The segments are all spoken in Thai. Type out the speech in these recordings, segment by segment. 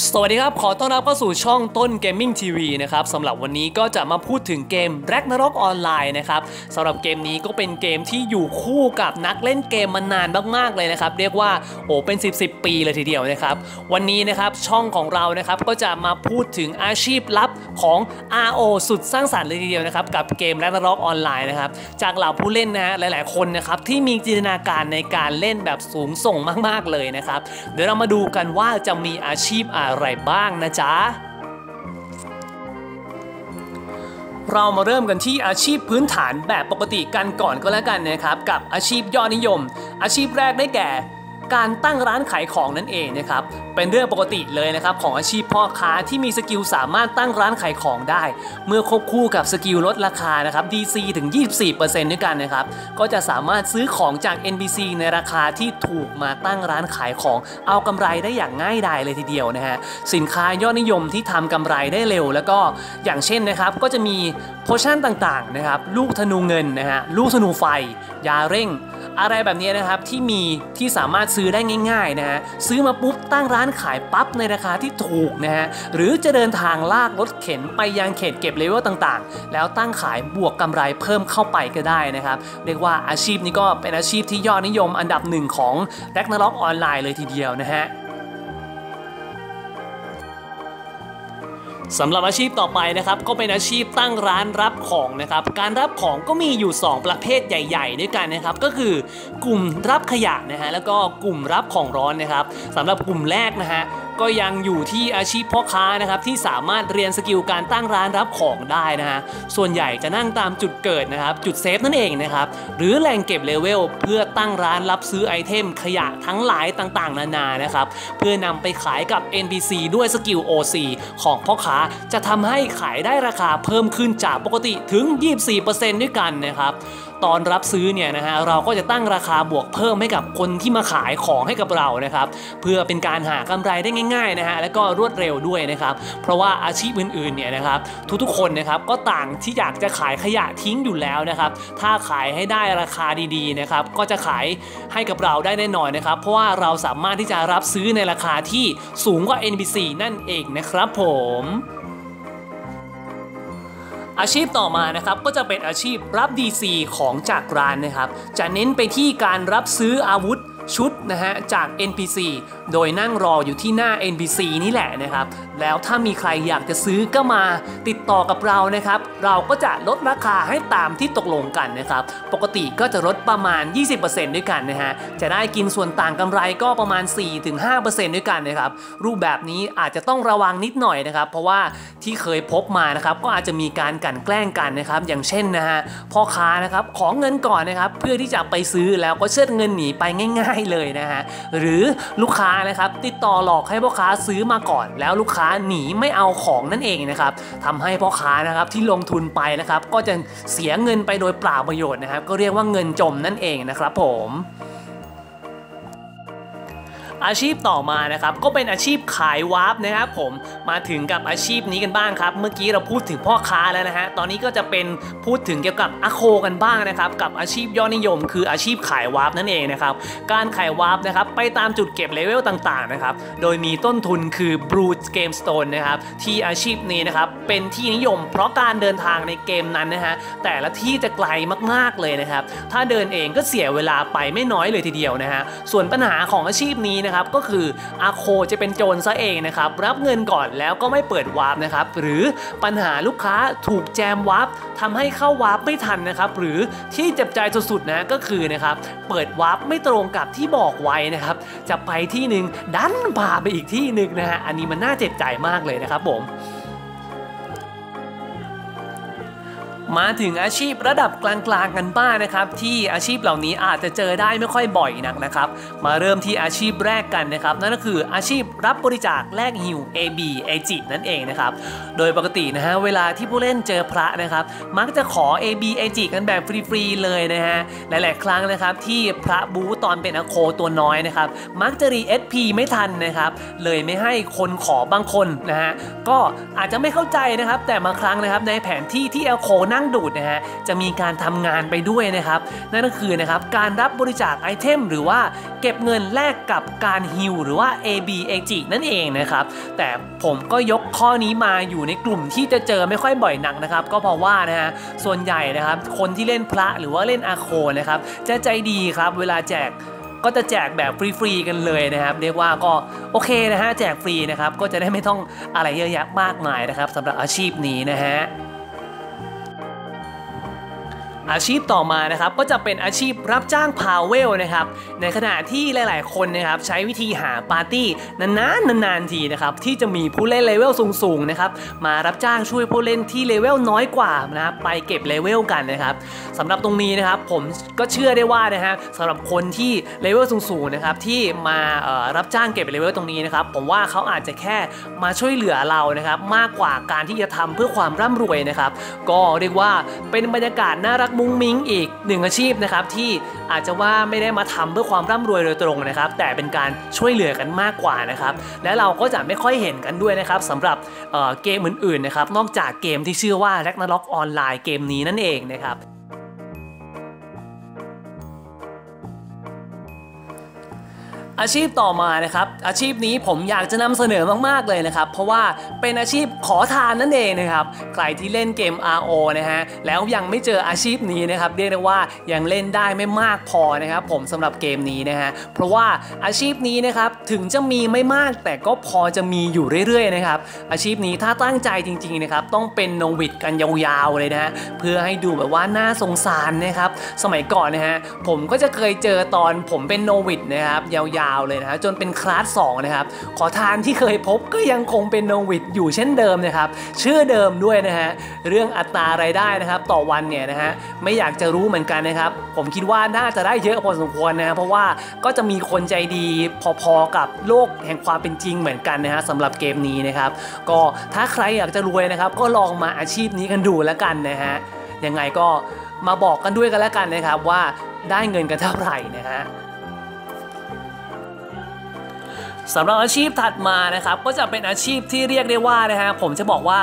สวัสดีครับ ขอต้อนรับเข้าสู่ช่องต้น Gaming TV นะครับสำหรับวันนี้ก็จะมาพูดถึงเกม Ragnarok Online นะครับสำหรับเกมนี้ก็เป็นเกมที่อยู่คู่กับนักเล่นเกมมานานมากๆเลยนะครับ เรียกว่าโอ้เป็น 10 10ปี เลยทีเดียวนะครับ วันนี้นะครับช่องของเรานะครับก็จะมาพูดถึงอาชีพลับของ RO สุดสร้างสรรค์เลยทีเดียวนะครับกับเกม Ragnarok Online นะครับจากเหล่าผู้เล่นนะฮะหลาย ๆ คนนะครับที่มีจินตนาการในการเล่นแบบสูงส่งมาก ๆเลยนะครับเดี๋ยวเรามาดูกันว่าจะมีอาชีพอะไรอะไรบ้างนะจ๊ะ เรามาเริ่มกันที่อาชีพพื้นฐานแบบปกติกันก่อนก็แล้วกันนะครับ กับอาชีพยอดนิยม อาชีพแรกได้แก่ การตั้งร้านขายของนั่นเองนะครับเป็นเรื่องปกติเลยนะครับของอาชีพพ่อค้าที่มีสกิลสามารถตั้งร้านขายของได้ เมื่อควบคู่กับสกิลลดราคานะครับ DC ถึง 24%ด้วยกันนะครับก็จะสามารถซื้อของจาก NPC ในราคาที่ถูกมาตั้งร้านขายของ เอากำไรได้อย่างง่ายดายเลยทีเดียวนะฮะสินค้ายอดนิยมที่ทำกำไรได้เร็ว แล้วก็อย่างเช่นนะครับก็จะมีโพชั่นต่างๆนะครับลูกธนูเงินนะฮะลูกธนูไฟ ยาเร่ง อะไรแบบนี้นะครับที่มีที่สามารถซื้อได้ง่ายๆนะฮะซื้อมาปุ๊บตั้งร้านขายปั๊บในราคาที่ถูกนะฮะหรือจะเดินทางลากรถเข็นไปยังเขตเก็บเลเวลต่างๆ แล้วตั้งขายบวกกำไรเพิ่มเข้าไปก็ได้นะครับเรียกว่าอาชีพนี้ก็เป็นอาชีพที่ยอดนิยมอันดับหนึ่งของแร็คนาล็อกออนไลน์เลยทีเดียวนะฮะ สำหรับอาชีพต่อไปนะครับก็เป็นอาชีพตั้งร้านรับของนะครับการรับของก็มีอยู่ 2 ประเภทใหญ่ ๆ ด้วยกันนะครับก็คือกลุ่มรับขยะนะฮะแล้วก็กลุ่มรับของร้อนนะครับสำหรับกลุ่มแรกนะฮะ ก็ยังอยู่ที่อาชีพพ่อค้านะครับที่สามารถเรียนสกิลการตั้งร้านรับของได้นะฮะส่วนใหญ่จะนั่งตามจุดเกิดนะครับจุดเซฟนั่นเองนะครับหรือแหล่งเก็บเลเวลเพื่อตั้งร้านรับซื้อไอเทมขยะทั้งหลายต่างๆ นานานะครับเพื่อนำไปขายกับ NPC ด้วยสกิล OC ของพ่อค้าจะทำให้ขายได้ราคาเพิ่มขึ้นจากปกติถึง 24%ด้วยกันนะครับ ตอนรับซื้อเนี่ยนะฮะเราก็จะตั้งราคาบวกเพิ่มให้กับคนที่มาขายของให้กับเรานะครับเพื่อเป็นการหากำไรได้ง่ายๆนะฮะและก็รวดเร็วด้วยนะครับเพราะว่าอาชีพอื่นๆเนี่ยนะครับทุกๆคนนะครับก็ต่างที่อยากจะขายขยะทิ้งอยู่แล้วนะครับถ้าขายให้ได้ราคาดีๆนะครับก็จะขายให้กับเราได้แน่นอนนะครับเพราะว่าเราสามารถที่จะรับซื้อในราคาที่สูงกว่า NPC นั่นเองนะครับผม อาชีพต่อมานะครับก็จะเป็นอาชีพรับ DC ของจากร้านนะครับ จะเน้นไปที่การรับซื้ออาวุธ ชุดนะฮะจาก NPC โดยนั่งรออยู่ที่หน้า NPC นี่แหละนะครับ แล้วถ้ามีใครอยากจะซื้อก็มาติดต่อกับเรานะครับ เราก็จะลดราคาให้ตามที่ตกลงกันนะครับ ปกติก็จะลดประมาณ 20%ด้วยกันนะฮะ จะได้กินส่วนต่างกำไรก็ประมาณ 4-5%ด้วยกันนะครับ รูปแบบนี้อาจจะต้องระวังนิดหน่อยนะครับ เพราะว่าที่เคยพบมานะครับ ก็อาจจะมีการกันแกล้งกันนะครับ อย่างเช่นนะฮะพ่อค้านะครับขอเงินก่อนนะครับ เพื่อที่จะไปซื้อแล้วก็เชิดเงินหนีไปง่ายๆเลยนะฮะหรือลูกค้านะครับติดต่อหลอกให้พ่อค้าซื้อมาก่อน แล้วลูกค้าหนีไม่เอาของนั่นเองนะครับทำให้พ่อค้านะครับที่ลงทุนไปนะครับก็จะเสียเงินไปโดยเปล่าประโยชน์นะครับก็เรียกว่าเงินจมนั่นเองนะครับผม อาชีพต่อมานะครับก็เป็นอาชีพขายวาร์ปนะครับผมมาถึงกับอาชีพนี้กันบ้างครับ เมื่อกี้เราพูดถึงพ่อค้าแล้วนะฮะตอนนี้ก็จะเป็นพูดถึงเกี่ยวกับอโคกันบ้างนะครับกับอาชีพยอดนิยม คืออาชีพขายวาร์ปนั่นเองนะครับการขายวาร์ปนะครับไปตามจุดเก็บเลเวลต่างๆนะครับโดยมีต้นทุนคือ Brute Game Stone นะครับที่อาชีพนี้นะครับเป็นที่นิยม เพราะการเดินทางในเกมนั้นนะฮะแต่ละที่จะไกลมากๆเลยนะครับถ้าเดินเองก็เสียเวลาไปไม่น้อยเลยทีเดียวนะฮะส่วนปัญหาของอาชีพนี้นะครับก็คืออาโคจะเป็นโจรซะเองนะครับรับเงินก่อนแล้วก็ไม่เปิดวาร์ปนะครับหรือปัญหาลูกค้าถูกแจมวาร์ปทำให้เข้าวาร์ปไม่ทันนะครับหรือที่เจ็บใจสุดๆนะก็คือนะครับเปิดวาร์ปไม่ตรงกับที่บอกไว้นะครับจะไปที่หนึ่งดันพาไปอีกที่หนึ่งนะฮะอันนี้มันน่าเจ็บใจมากเลยนะครับผม มาถึงอาชีพระดับกลางๆกันบ้างนะครับ ที่อาชีพเหล่านี้อาจจะเจอได้ไม่ค่อยบ่อยนักนะครับ มาเริ่มที่อาชีพแรกกันนะครับ นั่นก็คืออาชีพรับบริจาคแลกฮิว AB AG นั่นเองนะครับ โดยปกตินะฮะเวลาที่ผู้เล่นเจอพระนะครับ มักจะขอ AB AG กันแบบฟรีๆเลยนะฮะหลายๆ ครั้งนะครับที่พระบูตอนเป็นอโคตัวน้อยนะครับ มักจะรี SP ไม่ทันนะครับ เลยไม่ให้คนขอบางคนนะฮะก็อาจจะไม่เข้าใจนะครับ แต่บางครั้งนะครับในแผนที่ที่อโคนั่งงดูดนะฮะจะมีการทำงานไปด้วยนะครับนั่นก็คือนะครับการรับบริจาคไอเทม หรือว่าเก็บเงินแลกกับการฮิลหรือว่า ABAG นั่นเองนะครับแต่ผมก็ยกข้อนี้มาอยู่ในกลุ่มที่จะเจอไม่ค่อยบ่อยหนักนะครับก็เพราะว่านะฮะส่วนใหญ่นะครับคนที่เล่นพระหรือว่าเล่นอาโคนะครับจะใจดีครับเวลาแจกก็จะแจกแบบฟรีๆกันเลยนะครับ เรียกว่าก็โอเคนะฮะแจกฟรีนะครับ ก็จะได้ไม่ต้องอะไรเยอะแยะมากมายนะครับสำหรับอาชีพนี้นะฮะ อาชีพต่อมานะครับก็จะเป็นอาชีพรับจ้างพาวเวลนะครับในขณะที่หลาย ๆ คนนะครับใช้วิธีหาปาร์ตี้นานๆนานๆทีนะครับที่จะมีผู้เล่นเลเวลสูง ๆ นะครับมารับจ้างช่วยผู้เล่นที่เลเวลน้อยกว่านะครับไปเก็บเลเวลกันนะครับสำหรับตรงนี้นะครับผมก็เชื่อได้ว่านะฮะสำหรับคนที่เลเวลสูง ๆ นะครับที่มารับจ้างเก็บเลเวลตรงนี้นะครับผมว่าเขาอาจจะแค่มาช่วยเหลือเรานะครับมากกว่าการที่จะทำเพื่อความร่ำรวยนะครับก็เรียกว่าเป็นบรรยากาศน่ารักมุ้งมิ้งอีกหนึ่งอาชีพนะครับที่อาจจะว่าไม่ได้มาทำเพื่อความร่ำรวยโดยตรงนะครับ แต่เป็นการช่วยเหลือกันมากกว่านะครับและเราก็จะไม่ค่อยเห็นกันด้วยนะครับสำหรับเเกมอื่นๆนะครับนอกจากเกมที่ชื่อว่า Ragnarok Online เกมนี้นั่นเองนะครับ อาชีพต่อมานะครับ อาชีพนี้ผมอยากจะนำเสนอมากๆเลยนะครับ เพราะว่าเป็นอาชีพขอทานนั่นเองนะครับ ใครที่เล่นเกม RO นะฮะแล้วยังไม่เจออาชีพนี้นะครับเรียกได้ว่ายังเล่นได้ไม่มากพอนะครับผมสำหรับเกมนี้นะฮะเพราะว่าอาชีพนี้นะครับถึงจะมีไม่มากแต่ก็พอจะมีอยู่เรื่อยๆนะครับอาชีพนี้ถ้าตั้งใจจริงๆนะครับต้องเป็นโนวิดกันยาวๆเลยนะฮะเพื่อให้ดูแบบว่าน่าสงสารนะครับสมัยก่อนนะฮะผมก็จะเคยเจอตอนผมเป็นโนวิดนะครับยาวๆเลยนะฮะจนเป็นคลาส2นะครับขอทานที่เคยพบก็ยังคงเป็นโนวิดอยู่เช่นเดิมนะครับชื่อเดิมด้วยนะฮะเรื่องอัตรารายได้นะครับต่อวันเนี่ยนะฮะไม่อยากจะรู้เหมือนกันนะครับผมคิดว่าน่าจะได้เยอะพอสมควรนะฮะเพราะว่าก็จะมีคนใจดีพอๆกับโลกแห่งความเป็นจริงเหมือนกันนะฮะสำหรับเกมนี้นะครับก็ถ้าใครอยากจะรวยนะครับก็ลองมาอาชีพนี้กันดูแล้วกันนะฮะยังไงก็มาบอกกันด้วยกันแล้วกันนะครับว่าได้เงินกันเท่าไหร่นะฮะ สำหรับอาชีพถัดมานะครับก็จะเป็นอาชีพที่เรียกได้ว่านะฮะผมจะบอกว่า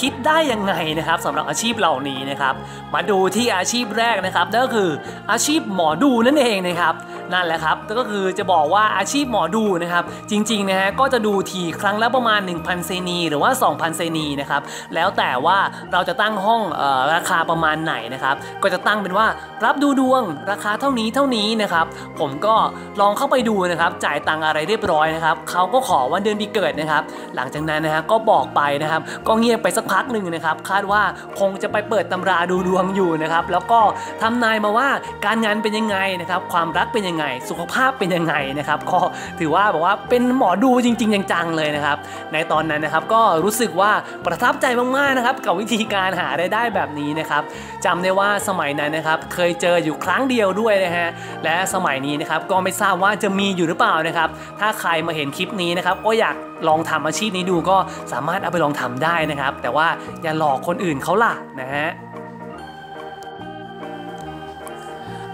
คิดได้ยังไงนะครับสำหรับอาชีพเหล่านี้นะครับ มาดูที่อาชีพแรกนะครับนั่นก็คืออาชีพหมอดูนั่นเองนะครับ นั่นแหละครับก็คือจะบอกว่าอาชีพหมอดูนะครับจริงๆนะฮะก็จะดูทีครั้งละประมาณ 1,000 เซนีหรือว่า 2,000 เซนีนะครับแล้วแต่ว่าเราจะตั้งห้องออราคาประมาณไหนนะครับก็จะตั้งเป็นว่ารับดูดวงราคาเท่านี้เท่านี้นะครับผมก็ลองเข้าไปดูนะครับจ่ายตังอะไรเรียบร้อยนะครับเขาก็ขอวันเดือนปีเกิดนะครับหลังจากนั้นนะฮะก็บอกไปนะครับก็เงียบไปสักพักหนึ่งนะครับคาดว่าคงจะไปเปิดตำราดูดวงอยู่นะครับแล้วก็ทำนายมาว่าการงานเป็นยังไงนะครับความรักเป็นยังไงสุขภาพเป็นยังไงนะครับ ก็ถือว่าบอกว่าเป็นหมอดูจริง ๆ จังๆเลยนะครับ ในตอนนั้นนะครับก็รู้สึกว่าประทับใจมากๆนะครับกับวิธีการหารายได้แบบนี้นะครับจำได้ว่าสมัยนั้นนะครับเคยเจออยู่ครั้งเดียวด้วยนะฮะและสมัยนี้นะครับก็ไม่ทราบว่าจะมีอยู่หรือเปล่านะครับ ถ้าใครมาเห็นคลิปนี้นะครับก็อยากลองทำอาชีพนี้ดูก็สามารถเอาไปลองทำได้นะครับ แต่ว่าอย่าหลอกคนอื่นเขาล่ะนะฮะ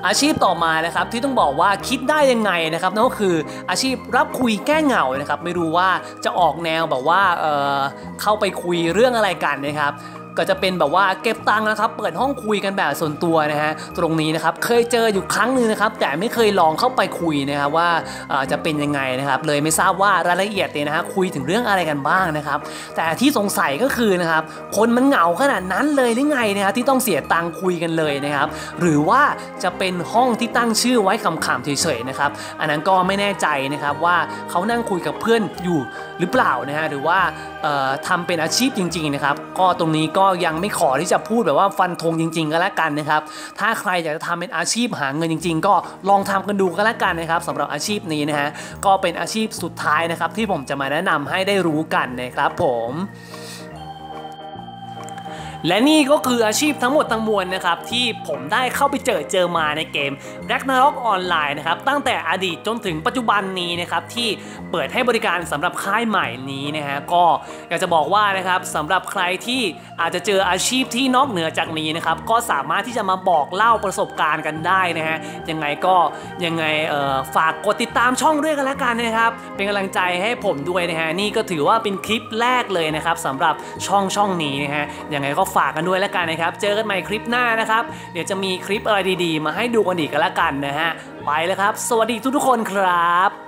อาชีพต่อมานะครับที่ต้องบอกว่าคิดได้ยังไงนะครับนั่นก็คืออาชีพรับคุยแก้เหงานะครับไม่รู้ว่าจะออกแนวแบบว่าเเข้าไปคุยเรื่องอะไรกันนะครับ ก็จะเป็นแบบว่าเก็บตังค์นะครับ เปิดห้องคุยกันแบบส่วนตัวนะฮะตรงนี้นะครับเคยเจออยู่ครั้งหนึ่งนะครับ แต่ไม่เคยลองเข้าไปคุยนะครับว่าจะเป็นยังไงนะครับเลยไม่ทราบว่ารายละเอียดเนี่ยนะฮะคุยถึงเรื่องอะไรกันบ้างนะครับแต่ที่สงสัยก็คือนะครับคนมันเหงาขนาดนั้นเลยหรือไงนะครับที่ต้องเสียตังค์คุยกันเลยนะครับหรือว่าจะเป็นห้องที่ตั้งชื่อไว้คำๆเฉยๆนะครับอันนั้นก็ไม่แน่ใจนะครับว่าเขานั่งคุยกับเพื่อนอยู่หรือเปล่านะฮะหรือว่าทำเป็นอาชีพจริงๆนะครับก็ตรงนี้ก็ยังไม่ขอที่จะพูดแบบว่าฟันธงจริง ๆ ก็แล้วกันนะครับ ถ้าใครอยากจะทำเป็นอาชีพหาเงินจริง ๆ ก็ลองทำกันดูก็แล้วกันนะครับสำหรับอาชีพนี้นะฮะก็เป็นอาชีพสุดท้ายนะครับที่ผมจะมาแนะนำให้ได้รู้กันนะครับผม และนี่ก็คืออาชีพทั้งหมดทั้งมวลนะครับที่ผมได้เข้าไปเจอเจอมาในเกม Ragnarok Online นะครับตั้งแต่อดีตจนถึงปัจจุบันนี้นะครับที่เปิดให้บริการสำหรับค่ายใหม่นี้นะฮะก็อยากจะบอกว่านะครับสำหรับใครที่อาจจะเจออาชีพที่นอกเหนือจากนี้นะครับก็สามารถที่จะมาบอกเล่าประสบการณ์กันได้นะฮะยังไงก็ยังไงฝากกดติดตามช่องด้วยกันล้วกันนะครับเป็นกำลังใจให้ผมด้วยนะฮะนี่ก็ถือว่าเป็นคลิปแรกเลยนะครับสำหรับช่องช่องนี้นะฮะยังไงก็ฝากกันด้วยแล้วกันนะครับ เจอกันใหม่คลิปหน้านะครับ เดี๋ยวจะมีคลิปอะไรดีๆ มาให้ดูกันอีกกันแล้วกันนะฮะ ไปแล้วครับ สวัสดีทุกๆคนครับ